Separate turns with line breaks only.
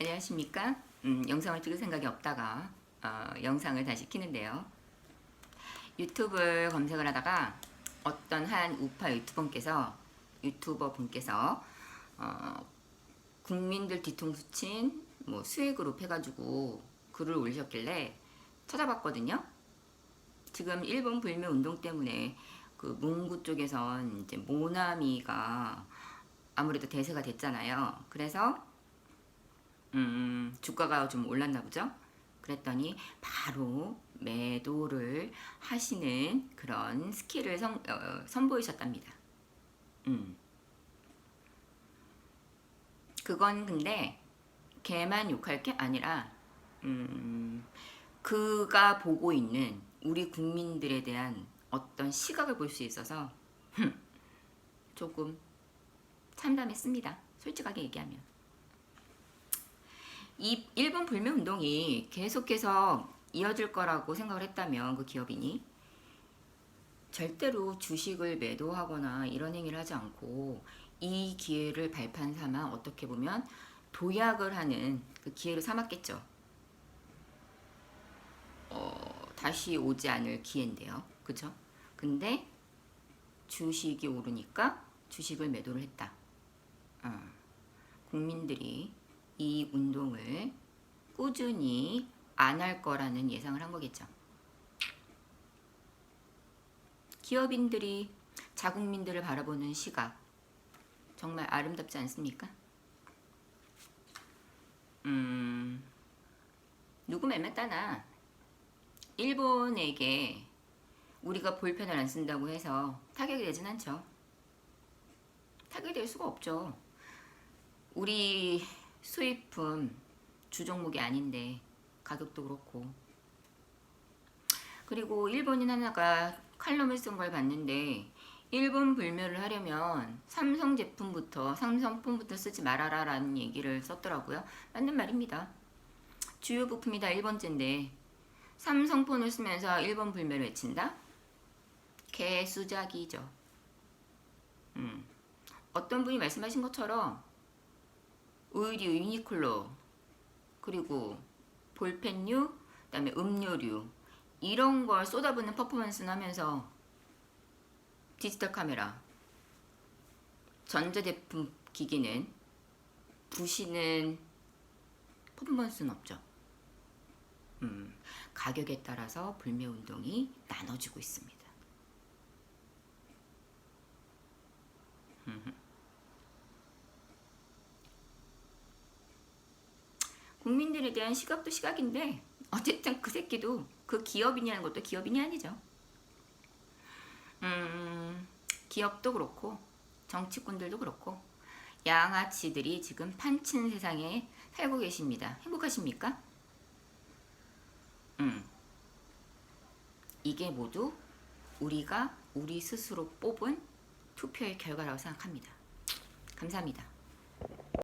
안녕하십니까? 음, 영상을 찍을 생각이 없다가 어, 영상을 다시 키는데요. 유튜브 검색을 하다가 어떤 한 우파 유튜버께서 유튜버 분께서 어, 국민들 뒤통수 친 뭐 수혜 그룹 해가지고 글을 올리셨길래 찾아봤거든요. 지금 일본 불매 운동 때문에 그 문구 쪽에선 이제 모나미가 아무래도 대세가 됐잖아요. 그래서 음, 주가가 좀 올랐나 보죠. 그랬더니 바로 매도를 하시는 그런 스킬을 선, 어, 선보이셨답니다. 음. 그건 근데 걔만 욕할 게 아니라 음, 그가 보고 있는 우리 국민들에 대한 어떤 시각을 볼 수 있어서 흠, 조금 참담했습니다. 솔직하게 얘기하면. 이 일본 불매 운동이 계속해서 이어질 거라고 생각을 했다면 그 기업인이 절대로 주식을 매도하거나 이런 행위를 하지 않고 이 기회를 발판 삼아 어떻게 보면 도약을 하는 그 기회를 삼았겠죠. 어, 다시 오지 않을 기회인데요. 그죠? 근데 주식이 오르니까 주식을 매도를 했다. 어, 국민들이 이 운동을 꾸준히 안 할 거라는 예상을 한 거겠죠. 기업인들이 자국민들을 바라보는 시각 정말 아름답지 않습니까? 음, 누구 맴에 따나 일본에게 우리가 볼펜을 안 쓴다고 해서 타격이 되진 않죠. 타격이 될 수가 없죠. 우리 수입품 주종목이 아닌데 가격도 그렇고 그리고 일본인 하나가 칼럼을 쓴 걸 봤는데 일본 불매를 하려면 삼성 제품부터 삼성폰부터 쓰지 말아라 라는 얘기를 썼더라고요 맞는 말입니다 주요 부품이 다 일본제인데 삼성폰을 쓰면서 일본 불매를 외친다? 개수작이죠 음. 어떤 분이 말씀하신 것처럼 의류, 유니클로, 그리고 볼펜류, 그다음에 음료류 이런 걸 쏟아붓는 퍼포먼스는 하면서 디지털 카메라, 전자제품 기기는 부시는 퍼포먼스는 없죠. 음, 가격에 따라서 불매 운동이 나눠지고 있습니다. 국민들에 대한 시각도 시각인데 어쨌든 그 새끼도 그 기업인이라는 것도 기업인이 아니죠. 음, 기업도 그렇고 정치꾼들도 그렇고 양아치들이 지금 판친 세상에 살고 계십니다. 행복하십니까? 음, 이게 모두 우리가 우리 스스로 뽑은 투표의 결과라고 생각합니다. 감사합니다.